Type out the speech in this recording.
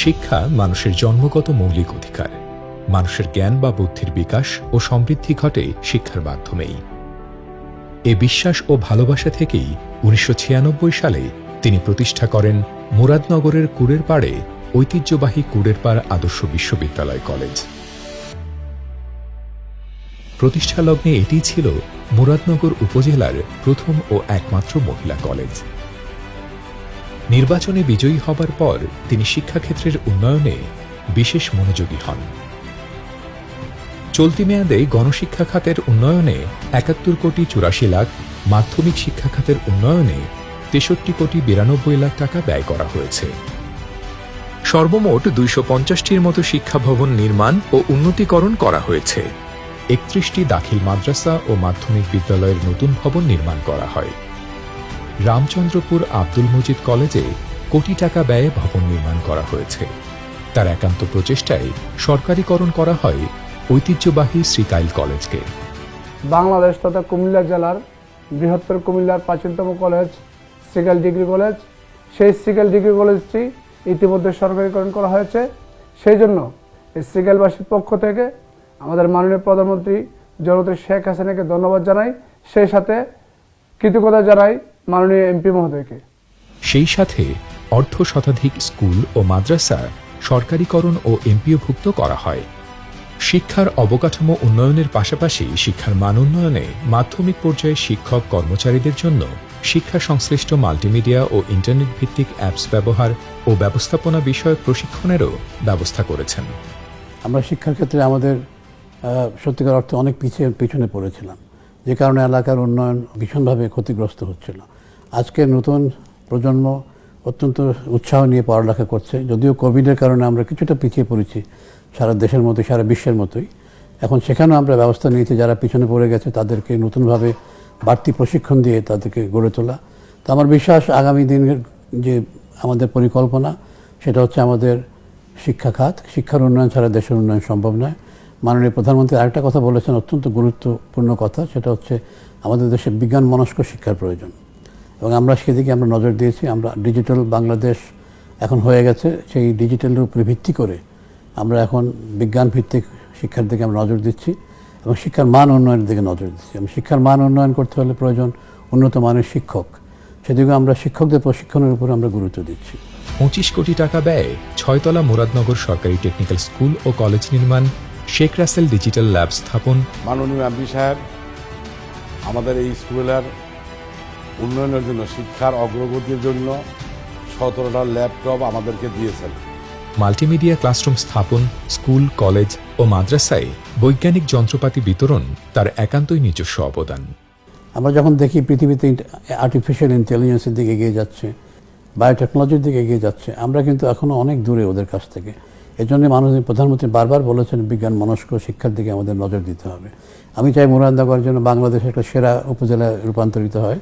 শিক্ষা মানুষের জন্মগত মৌলিক অধিকার। মানুষের জ্ঞান বা বুদ্ধির বিকাশ ও সমৃদ্ধি ঘটে শিক্ষার মাধ্যমেই। এ বিশ্বাস ও ভালোবাসা থেকেই উনিশশো ছিয়ানব্বই সালে তিনি প্রতিষ্ঠা করেন মুরাদনগরের কুড়ের পাড়ে ঐতিহ্যবাহী কুড়ের পাড় আদর্শ বিশ্ববিদ্যালয় কলেজ। প্রতিষ্ঠা লগ্নে এটিই ছিল মুরাদনগর উপজেলার প্রথম ও একমাত্র মহিলা কলেজ। নির্বাচনে বিজয়ী হবার পর তিনি শিক্ষাক্ষেত্রের উন্নয়নে বিশেষ মনোযোগী হন। চলতি মেয়াদে গণশিক্ষা খাতের উন্নয়নে একাত্তর কোটি চুরাশি লাখ মাধ্যমিক শিক্ষা খাতের উন্নয়নে তেষট্টি কোটি বিরানব্বই লাখ টাকা ব্যয় করা হয়েছে। সর্বমোট দুইশো পঞ্চাশটির মতো শিক্ষা ভবন নির্মাণ ও উন্নতিকরণ করা হয়েছে। একত্রিশটি দাখিল মাদ্রাসা ও মাধ্যমিক বিদ্যালয়ের নতুন ভবন নির্মাণ করা হয়। রামচন্দ্রপুর আব্দুল মজিদ কলেজে কোটি টাকা ব্যয়ে ভবন নির্মাণ করা হয়েছে। তার একান্ত প্রচেষ্টায় সরকারিকরণ করা হয় ঐতিহ্যবাহী শ্রীকাইল কলেজকে। বাংলাদেশ তথা কুমিল্লা জেলার বৃহত্তর কুমিল্লার প্রাচীনতম কলেজ, সিগাল ডিগ্রি কলেজ, সেই সিগাল ডিগ্রি কলেজটি ইতিমধ্যে সরকারিকরণ করা হয়েছে। সেই জন্য এই সিগালবাসীর পক্ষ থেকে আমাদের মাননীয় প্রধানমন্ত্রী জনতা শেখ হাসিনাকে ধন্যবাদ জানাই। সেই সাথে কৃতজ্ঞতা জানাই মাননীয় এমপি মহোদয়কে। সেই সাথে অর্ধ শতাধিক স্কুল ও মাদ্রাসা সরকারিকরণ ও এমপিওভুক্ত করা হয়। শিক্ষার অবকাঠামো উন্নয়নের পাশাপাশি শিক্ষার মান উন্নয়নে মাধ্যমিক পর্যায়ে শিক্ষক কর্মচারীদের জন্য শিক্ষা সংশ্লিষ্ট মাল্টিমিডিয়া ও ইন্টারনেট ভিত্তিক অ্যাপস ব্যবহার ও ব্যবস্থাপনা বিষয়ক প্রশিক্ষণেরও ব্যবস্থা করেছেন। আমরা শিক্ষার ক্ষেত্রে আমাদের সত্যিকার অর্থে অনেক পিছিয়ে পিছনে পড়েছিলাম। যে কারণে এলাকার উন্নয়ন ভীষণভাবে ক্ষতিগ্রস্ত হচ্ছিল। আজকে নতুন প্রজন্ম অত্যন্ত উৎসাহ নিয়ে পড়ালেখা করছে। যদিও কোভিডের কারণে আমরা কিছুটা পিছিয়ে পড়েছি সারা দেশের মতোই, সারা বিশ্বের মতোই। এখন সেখানেও আমরা ব্যবস্থা নিয়েছি, যারা পিছনে পড়ে গেছে তাদেরকে নতুনভাবে বাড়তি প্রশিক্ষণ দিয়ে তাদেরকে গড়ে তোলা। তো আমার বিশ্বাস আগামী দিনের যে আমাদের পরিকল্পনা, সেটা হচ্ছে আমাদের শিক্ষা খাত। শিক্ষার উন্নয়ন ছাড়া দেশের উন্নয়ন সম্ভব নয়। মাননীয় প্রধানমন্ত্রী আরেকটা কথা বলেছেন, অত্যন্ত গুরুত্বপূর্ণ কথা, সেটা হচ্ছে আমাদের দেশে বিজ্ঞান মনস্ক শিক্ষার প্রয়োজন। এবং আমরা সেদিকে আমরা নজর দিয়েছি আমরা ডিজিটাল বাংলাদেশ এখন হয়ে গেছে সেই ডিজিটালের উপরে ভিত্তি করে আমরা এখন বিজ্ঞান ভিত্তিক শিক্ষার দিকে আমরা নজর দিচ্ছি এবং শিক্ষার মান উন্নয়নের দিকে নজর দিচ্ছি। এবং শিক্ষার মান উন্নয়ন করতে হলে প্রয়োজন উন্নত মানের শিক্ষক। সেদিকে আমরা শিক্ষকদের প্রশিক্ষণের উপর আমরা গুরুত্ব দিচ্ছি। পঁচিশ কোটি টাকা ব্যয়ে ছয়তলা মুরাদনগর সরকারি টেকনিক্যাল স্কুল ও কলেজ নির্মাণ শেখ রাসেল ডিজিটাল ল্যাব স্থাপন। মাননীয় এমপি সাহেব আমাদের এই স্কুলের উন্নয়নের জন্য শিক্ষার অগ্রগতির জন্য সতেরোটা ল্যাপটপ আমাদেরকে দিয়েছেন। মাল্টিমিডিয়া ক্লাসরুম স্থাপন স্কুল কলেজ ও মাদ্রাসায় বৈজ্ঞানিক যন্ত্রপাতি বিতরণ তার একান্তই নিজস্ব অবদান। আমরা যখন দেখি পৃথিবীতে আর্টিফিশিয়াল ইন্টেলিজেন্সের দিকে এগিয়ে যাচ্ছে বায়োটেকনোলজির দিকে এগিয়ে যাচ্ছে আমরা কিন্তু এখনও অনেক দূরে ওদের কাছ থেকে। এজন্য মানুষ প্রধানমন্ত্রী বারবার বলেছেন বিজ্ঞান মনস্ক শিক্ষার দিকে আমাদের নজর দিতে হবে। আমি চাই মুরাদনগর যেন বাংলাদেশের একটা সেরা উপজেলায় রূপান্তরিত হয়।